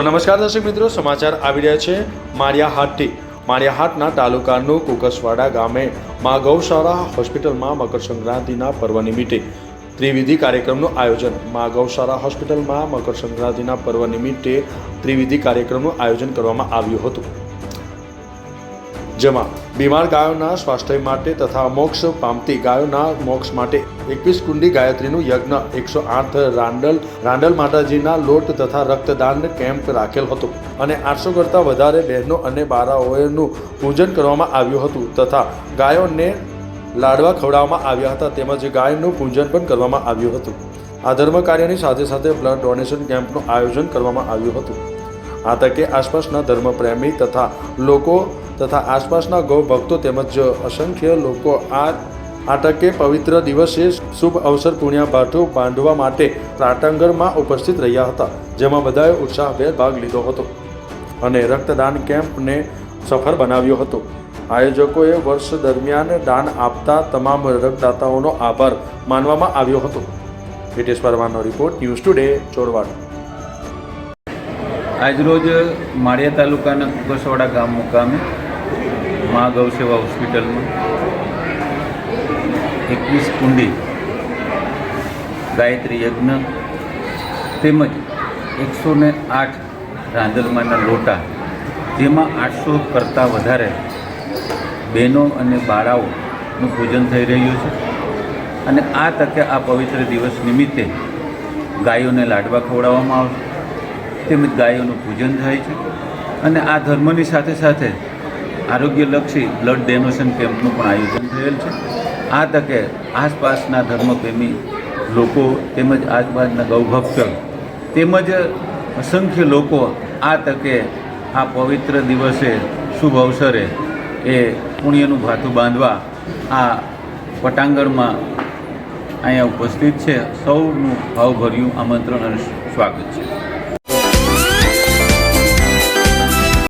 તો નમસ્કાર દર્શક મિત્રો, સમાચાર આવી રહ્યા છે માળિયા હાટથી માળિયા હાટના તાલુકાનું કુકસવાડા ગામે મા ગૌશાળા હોસ્પિટલમાં મકર સંક્રાંતિના પર્વ નિમિત્તે ત્રિવિધિ કાર્યક્રમનું આયોજન. મા ગૌશાળા હોસ્પિટલમાં મકર સંક્રાંતિના પર્વ નિમિત્તે ત્રિવિધિ કાર્યક્રમનું આયોજન કરવામાં આવ્યું હતું. જેમાં બીમાર ગાયોના સ્વાસ્થ્ય માટે તથા મોક્ષ પામતી ગાયોના મોક્ષ માટે એકવીસ કુંડી ગાયત્રીનું યજ્ઞ, એકસો આઠ રાંડલ રાંડલ માતાજીના લોટ તથા રક્તદાન કેમ્પ રાખેલ હતો અને આઠસો કરતાં વધારે બહેનો અને બારાઓનું પૂજન કરવામાં આવ્યું હતું તથા ગાયોને લાડવા ખવડાવવામાં આવ્યા હતા તેમજ ગાયનું પૂજન પણ કરવામાં આવ્યું હતું. આ ધર્મ કાર્યની સાથે સાથે બ્લડ ડોનેશન કેમ્પનું આયોજન કરવામાં આવ્યું હતું. આ તકે આસપાસના ધર્મપ્રેમી તથા લોકો તથા આસપાસના ગૌ ભક્તો તેમજ અસંખ્ય લોકો આ આટકે પવિત્ર દિવસે શુભ અવસર પુણ્યા ભાઠું બાંધવા માટે પ્રાટંગરમાં ઉપસ્થિત રહ્યા હતા, જેમાં બધાએ ઉત્સાહભેર ભાગ લીધો હતો અને રક્તદાન કેમ્પને સફળ બનાવ્યો હતો. આયોજકોએ વર્ષ દરમિયાન દાન આપતા તમામ રક્તદાતાઓનો આભાર માનવામાં આવ્યો હતો. હિતેશ પરમારનો રિપોર્ટ ન્યૂઝ ટુડે, ચોરવાડ. આજરોજ માળિયા તાલુકાના કુકસવાડા ગામ મુકામે મા ગૌસેવા હોસ્પિટલમાં એકવીસ કુંડી ગાયત્રી યજ્ઞ તેમજ એકસો ને આઠ રાંદલમાંના લોટા, જેમાં આઠસો કરતાં વધારે બહેનો અને બાળાઓનું પૂજન થઈ રહ્યું છે. અને આ તકે આ પવિત્ર દિવસ નિમિત્તે ગાયોને લાડવા ખવડાવવામાં આવશે. તેમજ ગાયોનું પૂજન થાય છે. અને આ ધર્મની સાથે સાથે આરોગ્યલક્ષી બ્લડ ડોનેશન કેમ્પનું પણ આયોજન થયેલ છે. આ તકે આસપાસના ધર્મપ્રેમી લોકો તેમજ આસપાસના ગૌભક્ત તેમજ અસંખ્ય લોકો આ તકે આ પવિત્ર દિવસે શુભ અવસરે એ પુણ્યનું ભાથું બાંધવા આ પટાંગણમાં અહીંયા ઉપસ્થિત છે. સૌનું ભાવભર્યું આમંત્રણ અને સ્વાગત છે.